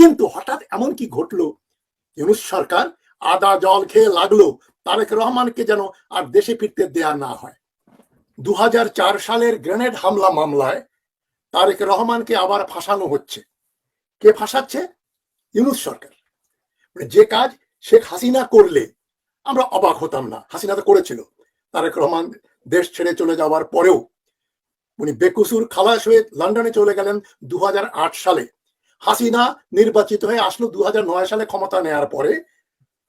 কিন্তু হঠাৎ এমন কি ঘটলো? ইউনুস সরকার আদা জল খেয়ে লাগল, তারেক রহমানকে যেন আর দেশে ফিরতে দেয়া না হয়। দু হাজার চার সালের গ্রেনেড হামলা মামলায় তারেক রহমানকে আবার ফাঁসানো হচ্ছে। কে ফাঁসাচ্ছে? ইউনুস সরকার। মানে যে কাজ শেখ হাসিনা করলে, আমরা অবাক হতাম না। হাসিনা তো করেছিল। তারেক রহমান দেশ ছেড়ে চলে যাওয়ার পরেও উনি বেকুসুর খালাস হয়ে লন্ডনে চলে গেলেন দু হাজার আট সালে। হাসিনা নির্বাচিত হয়ে আসলো দু হাজার নয় সালে ক্ষমতা নেয়ার পরে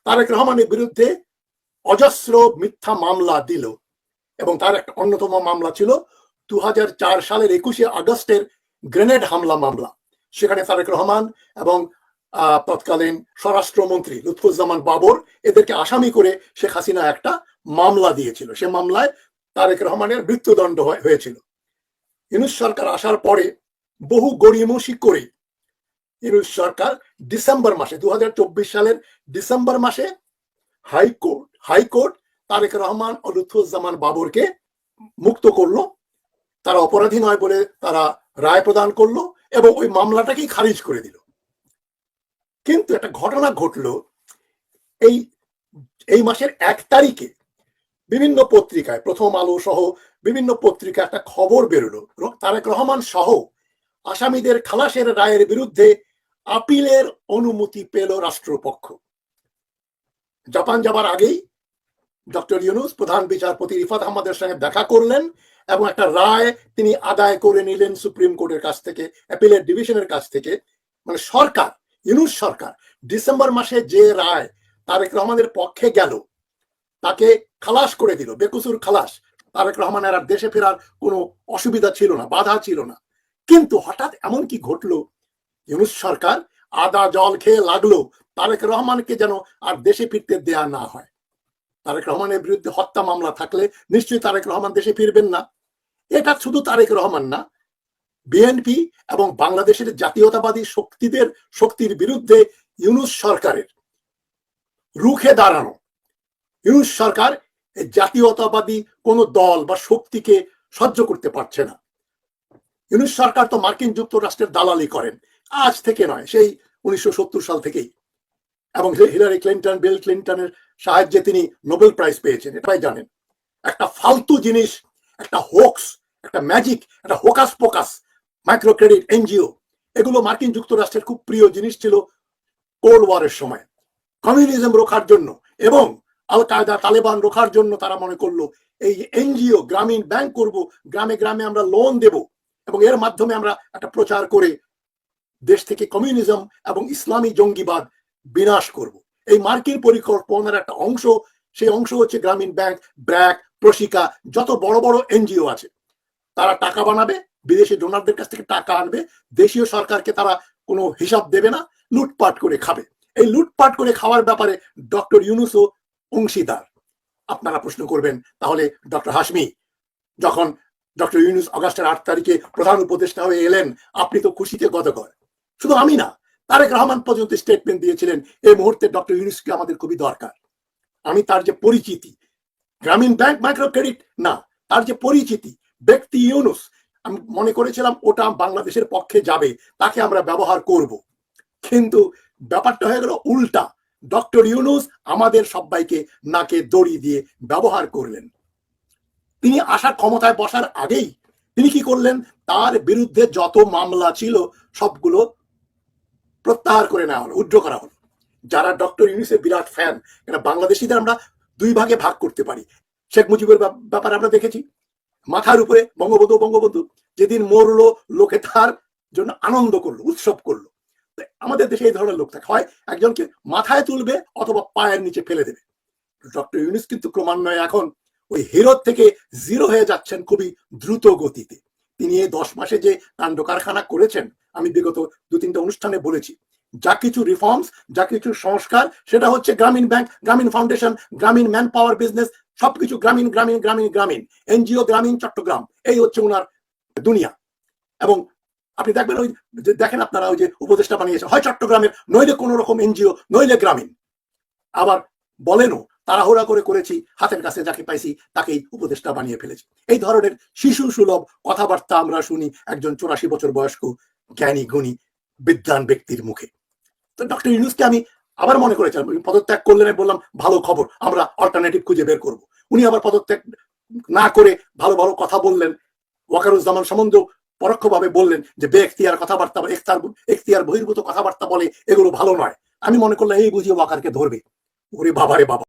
তারেক রহমানের বিরুদ্ধে অজস্র মিথ্যা মামলা দিল। এবং তার একটা অন্যতম মামলা ছিল দুহাজার চার সালের একুশে আগস্টের গ্রেনেড হামলা মামলা। সেখানে তারেক রহমান এবং তৎকালীন স্বরাষ্ট্রমন্ত্রী লুৎফুজ্জামান বাবর এদেরকে আসামি করে শেখ হাসিনা একটা মামলা দিয়েছিল। সে মামলায় তারেক রহমানের মৃত্যুদণ্ড হয়েছিল। ইউনুস সরকার আসার পরে বহু গড়িমসি করে ইউনুস সরকার ডিসেম্বর মাসে দু হাজার চব্বিশ সালের ডিসেম্বর মাসে high court high court Tarique Rahman ও লুৎফুজ্জামান বাবরকে মুক্ত করল। তারা অপরাধী নয় বলে তারা রায় প্রদান করল এবং ওই মামলাটাকেই খারিজ করে দিল। কিন্তু একটা ঘটনা ঘটলো, এই এই মাসের এক তারিখে বিভিন্ন পত্রিকায় প্রথম আলো সহ বিভিন্ন পত্রিকায় একটা খবর বেরোলো। তারেক রহমান সহ আসামিদের খালাসের রায়ের বিরুদ্ধে আপিলের অনুমতি পেল রাষ্ট্রপক্ষ। জাপান যাবার আগেই ডক্টর ইউনুস প্রধান বিচারপতি রিফাত আহমদের সঙ্গে দেখা করলেন এবং একটা রায় তিনি আদায় করে নিলেন সুপ্রিম কোর্টের কাছ থেকে, অ্যাপিলের ডিভিশনের কাছ থেকে। মানে সরকার, ইউনুস সরকার ডিসেম্বর মাসে যে রায় তারেক রহমানের পক্ষে গেল, তাকে খালাস করে দিল, বেকুসুর খালাস। তারেক রহমানের আর দেশে ফেরার কোনো অসুবিধা ছিল না, বাধা ছিল না। কিন্তু হঠাৎ এমন কি ঘটলো ইউনুস সরকার আদা জল খেয়ে লাগল, তারেক রহমানকে যেন আর দেশে ফিরতে দেয়া না হয়। তারেক রহমানের বিরুদ্ধে হত্যা মামলা থাকলে নিশ্চয়ই তারেক রহমান দেশে ফিরবেন না। এটা শুধু তারেক রহমান না, বিএনপি এবং বাংলাদেশের জাতীয়তাবাদী শক্তিদের, শক্তির বিরুদ্ধে ইউনুস সরকারের রুখে দাঁড়ানো। ইউনুস সরকার জাতীয়তাবাদী কোন দল বা শক্তিকে সহ্য করতে পারছে না। ইউনুস সরকার তো মার্কিন যুক্তরাষ্ট্রের দালালি করেন। আজ থেকে নয়, সেই উনিশশো সত্তর সাল থেকেই। এবং হিলারি ক্লিন্টন, বিল ক্লিন্টনের সাহায্যে তিনি নোবেল প্রাইজ পেয়েছেন, এটাই জানেন। একটা ফালতু জিনিস, একটা হোক্স একটা ম্যাজিক একটা hocus pocus micro credit NGO, এগুলো মার্কিন যুক্তরাষ্ট্রের খুব প্রিয় জিনিস ছিল কোল্ড ওয়ারের সময়। কমিউনিজম রোখার জন্য এবং আল কায়দা তালেবান রোখার জন্য তারা মনে করল, এই এনজিও, গ্রামীণ ব্যাংক করব, গ্রামে গ্রামে আমরা লোন দেব এবং এর মাধ্যমে আমরা একটা প্রচার করে দেশ থেকে কমিউনিজম এবং ইসলামী জঙ্গিবাদ বিনাশ করব। এই মার্কিন পরিকল্পনার একটা অংশ, সেই অংশ হচ্ছে গ্রামীণ ব্যাংক, ব্র্যাক, প্রশিকা, যত বড় বড় এনজিও আছে। তারা টাকা বানাবে, বিদেশি ডোনারদের কাছ থেকে টাকা আনবে, দেশীয় সরকারকে তারা কোনো হিসাব দেবে না, লুটপাট করে খাবে। এই লুটপাট করে খাওয়ার ব্যাপারে ডক্টর ইউনুসও অংশীদার। আপনারা প্রশ্ন করবেন, তাহলে ডক্টর হাসমি যখন ডক্টর ইউনুস আগস্টের আট তারিখে প্রধান উপদেষ্টা হয়ে এলেন, আপনি তো খুশিতে গদগর। শুধু আমি না, তারেক রহমান পর্যন্ত স্টেটমেন্ট দিয়েছিলেন, এই মুহূর্তে ডক্টর ইউনুসকে আমাদের খুবই দরকার। আমি তার যে পরিচিতি, গ্রামীণ ব্যাংক মাইক্রো ক্রেডিট, না, তার যে পরিচিতি, ব্যক্তি ইউনুস, আমি মনে করেছিলাম ওটা বাংলাদেশের পক্ষে যাবে, তাকে আমরা ব্যবহার করব। কিন্তু ব্যাপারটা হয়ে গেল উল্টা, ডক্টর ইউনুস আমাদের সবাইকে নাকে দড়ি দিয়ে ব্যবহার করলেন। তিনি আসার ক্ষমতায় বসার আগেই তিনি কি করলেন? তার বিরুদ্ধে যত মামলা ছিল, সবগুলো প্রত্যাহার করে নেওয়া হলো উড্র করা হলো। যারা ডক্টর ইউনুসের বিরাট ফ্যান এটা বাংলাদেশিদের আমরা দুই ভাগে ভাগ করতে পারি? শেখ মুজিবের ব্যাপারে আমরা দেখেছি, মাথার উপরে বঙ্গবন্ধু বঙ্গবন্ধু যেদিন মরলো, লোকে তার জন্য আনন্দ করল, উৎসব করল। আমাদের দেশে এই ধরনের লোক থাকে। হয় একজনকে মাথায় তুলবে অথবা পায়ের নিচে ফেলে দেবে। ডক্টর ইউনিস কিন্তু ক্রমান্বয়ে এখন ওই হিরোর থেকে জিরো হয়ে যাচ্ছেন খুবই দ্রুত গতিতে। তিনি এই দশ মাসে যে কাণ্ড কারখানা করেছেন, আমি বিগত দু তিনটা অনুষ্ঠানে বলেছি যা কিছু রিফর্মস যা কিছু সংস্কার, সেটা হচ্ছে গ্রামীণ ব্যাংক গ্রামীণ ফাউন্ডেশন গ্রামীণ ম্যান পাওয়ার বিজনেস সবকিছু গ্রামীণ গ্রামীণ গ্রামীণ গ্রামীণ। এনজিও গ্রামীণ, চট্টগ্রাম। এই হচ্ছে ওনার দুনিয়া। এবং আপনি দেখবেন ওই দেখেন আপনারা ওই যে উপদেষ্টা বানিয়েছে, হয় চট্টগ্রামের, নইলে কোনো রকম এনজিও নইলে গ্রামীণ। আবার বলেনও, তাড়াহুড়া করে করেছি, হাতের কাছে যাকে পাইছি, তাকেই উপদেষ্টা বানিয়ে ফেলেছি। এই ধরনের শিশু সুলভ কথাবার্তা আমরা শুনি একজন চৌরাশি বছর বয়স্ক, জ্ঞানী, গুণী বিদ্যান ব্যক্তির মুখে। ডক্টর ইউনুসকে আমি আবার মনে করেছিলাম পদত্যাগ করলেন বললাম, ভালো খবর, আমরা অল্টারনেটিভ খুঁজে বের করব। উনি আবার পদত্যাগ না করে ভালো ভালো কথা বললেন। ওয়াকারুজ্জামান সম্বন্ধেও পরোক্ষভাবে বললেন যে বে এখতিয়ার কথাবার্তা এখতার এখতিয়ার বহির্ভূত কথাবার্তা বলে এগুলো ভালো নয়। আমি মনে করলাম, এই বুঝিয়ে ওয়াকারকে ধরবে। ওরে বাবারে বাবা।